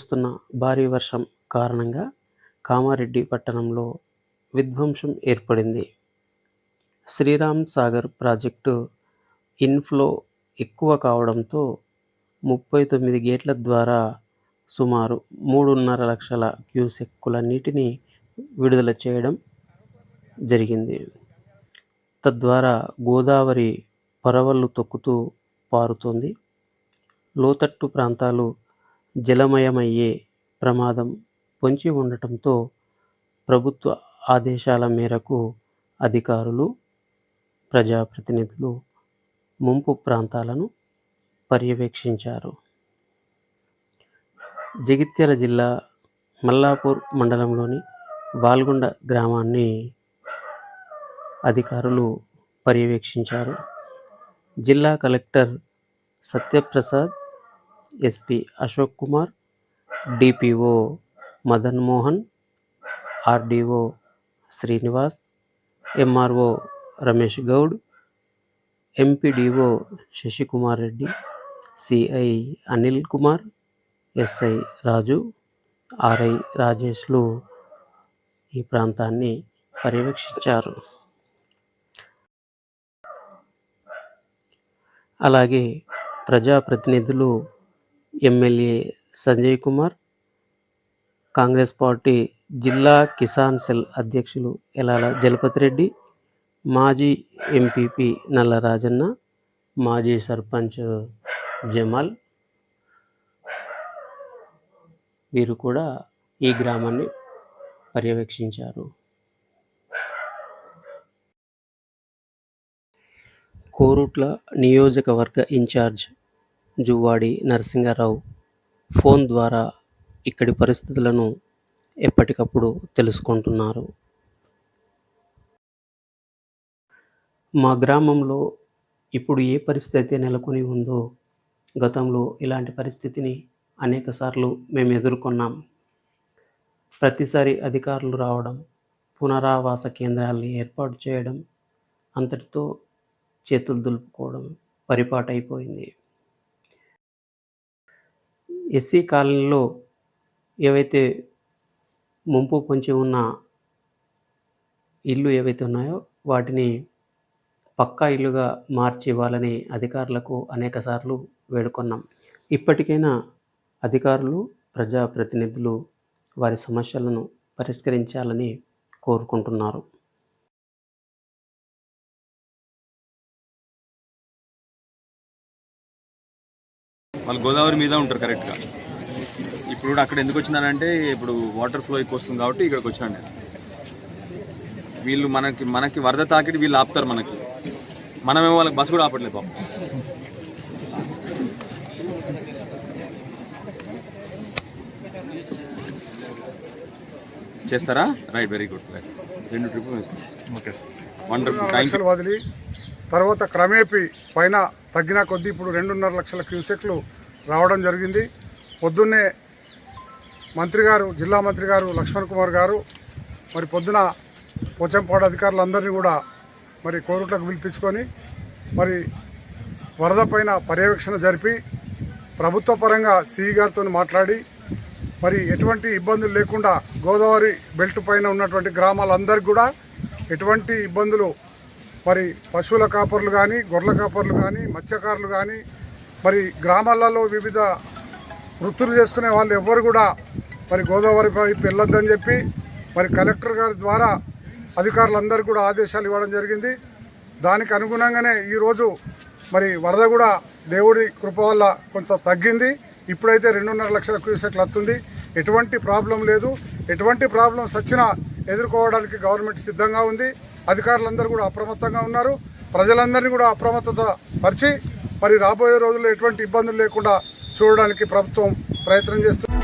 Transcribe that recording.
కురుస్తున్న భారీ వర్షం కారణంగా కామారెడ్డి పట్టణంలో విధ్వంసం ఏర్పడింది. శ్రీరామ్ సాగర్ ప్రాజెక్టు ఇన్ఫ్లో ఎక్కువ కావడంతో ముప్పై తొమ్మిది గేట్ల ద్వారా సుమారు మూడున్నర లక్షల క్యూసెక్కుల నీటిని విడుదల చేయడం జరిగింది. తద్వారా గోదావరి పరవళ్ళు తొక్కుతూ పారుతోంది. లోతట్టు ప్రాంతాలు జలమయమయ్యే ప్రమాదం పొంచి ఉండటంతో ప్రభుత్వ ఆదేశాల మేరకు అధికారులు ప్రజాప్రతినిధులు ముంపు ప్రాంతాలను పర్యవేక్షించారు. జగిత్యాల జిల్లా మల్లాపూర్ మండలంలోని వాల్గొండ గ్రామాన్ని అధికారులు పర్యవేక్షించారు. జిల్లా collector Satyaprasad SP Ashok Kumar DPO Madan Mohan RDO Srinivas MRO Ramesh Goud MPDO Shashikumar Reddy CI Anil Kumar SI Raju RI రాజేష్లు ఈ ప్రాంతాన్ని పర్యవేక్షించారు. అలాగే ప్రజాప్రతినిధులు ఎమ్మెల్యే సంజయ్ కుమార్ కాంగ్రెస్ పార్టీ జిల్లా కిసాన్ సెల్ అధ్యక్షులు ఎలాల జలపతి రెడ్డి మాజీ ఎంపీపీ నల్ల రాజన్న మాజీ సర్పంచ్ జమాల్ వీరు కూడా ఈ గ్రామాన్ని పర్యవేక్షించారు. కోరుట్ల నియోజకవర్గ ఇన్ఛార్జ్ జువ్వాడి నరసింగారావు ఫోన్ ద్వారా ఇక్కడి పరిస్థితులను ఎప్పటికప్పుడు తెలుసుకుంటున్నారు. మా గ్రామంలో ఇప్పుడు ఏ పరిస్థితి అయితే నెలకొని ఉందో గతంలో ఇలాంటి పరిస్థితిని అనేకసార్లు మేము ఎదుర్కొన్నాం. ప్రతిసారి అధికారులు రావడం పునరావాస కేంద్రాలను ఏర్పాటు చేయడం అంతటితో చేతులు దులుపుకోవడం పరిపాటైపోయింది. ఎస్సీ కాలనీలో ఏవైతే ముంపు పొంచి ఉన్న ఇల్లు ఏవైతే ఉన్నాయో వాటిని పక్కా ఇల్లుగా మార్చి ఇవ్వాలని అధికారులకు అనేకసార్లు వేడుకొన్నాం. ఇప్పటికైనా అధికారులు ప్రజాప్రతినిధులు వారి సమస్యలను పరిష్కరించాలని కోరుకుంటున్నారు. వాళ్ళు గోదావరి మీద ఉంటారు కరెక్ట్గా ఇప్పుడు కూడా అక్కడ ఎందుకు వచ్చినానంటే ఇప్పుడు వాటర్ ఫ్లో ఎక్కువ వస్తుంది కాబట్టి ఇక్కడికి వచ్చినాను నేను. వీళ్ళు మనకి మనకి వరద తాకిడి వీళ్ళు ఆపుతారు మనకి. మనమేమో వాళ్ళకి బస్సు కూడా ఆపట్లేదు పాపం. చేస్తారా? రైట్ వెరీ గుడ్ రైట్ రెండు ట్రిప్ వేస్తాం. ఓకే వండర్ఫుల్ థ్యాంక్ వదిలి తర్వాత క్రమేపీ పైన తగ్గిన కొద్దీ ఇప్పుడు రెండున్నర లక్షల క్యూసెక్లు రావడం జరిగింది. పొద్దున్నే మంత్రి గారు జిల్లా మంత్రి గారు లక్ష్మణ్ కుమార్ గారు మరి పొద్దున పోచంపాడు అధికారులందరినీ కూడా మరి కోరుట్లకు పిలిపించుకొని మరి వరద పైన పర్యవేక్షణ జరిపి ప్రభుత్వ పరంగా సిఈ గారితో మాట్లాడి మరి ఎటువంటి ఇబ్బందులు లేకుండా గోదావరి బెల్ట్ పైన ఉన్నటువంటి గ్రామాలందరికీ కూడా ఎటువంటి ఇబ్బందులు మరి పశువుల కాపర్లు కానీ గొర్రెల కాపర్లు కానీ మత్స్యకారులు కానీ మరి గ్రామాలలో వివిధ వృత్తులు చేసుకునే వాళ్ళు ఎవ్వరు కూడా మరి గోదావరి వైపు వెళ్ళొద్దని చెప్పి మరి కలెక్టర్ గారి ద్వారా అధికారులందరూ కూడా ఆదేశాలు ఇవ్వడం జరిగింది. దానికి అనుగుణంగానే ఈరోజు మరి వరద కూడా దేవుడి కృప వల్ల కొంత తగ్గింది. ఇప్పుడైతే రెండున్నర లక్షల క్యూసెట్లు వస్తుంది ఎటువంటి ప్రాబ్లం లేదు. ఎటువంటి ప్రాబ్లమ్స్ వచ్చినా ఎదుర్కోవడానికి గవర్నమెంట్ సిద్ధంగా ఉంది. అధికారులందరూ కూడా అప్రమత్తంగా ఉన్నారు. ప్రజలందరినీ కూడా అప్రమత్తత పరిచి మరి రాబోయే రోజుల్లో ఎటువంటి ఇబ్బందులు లేకుండా చూడడానికి ప్రభుత్వం ప్రయత్నం చేస్తుంది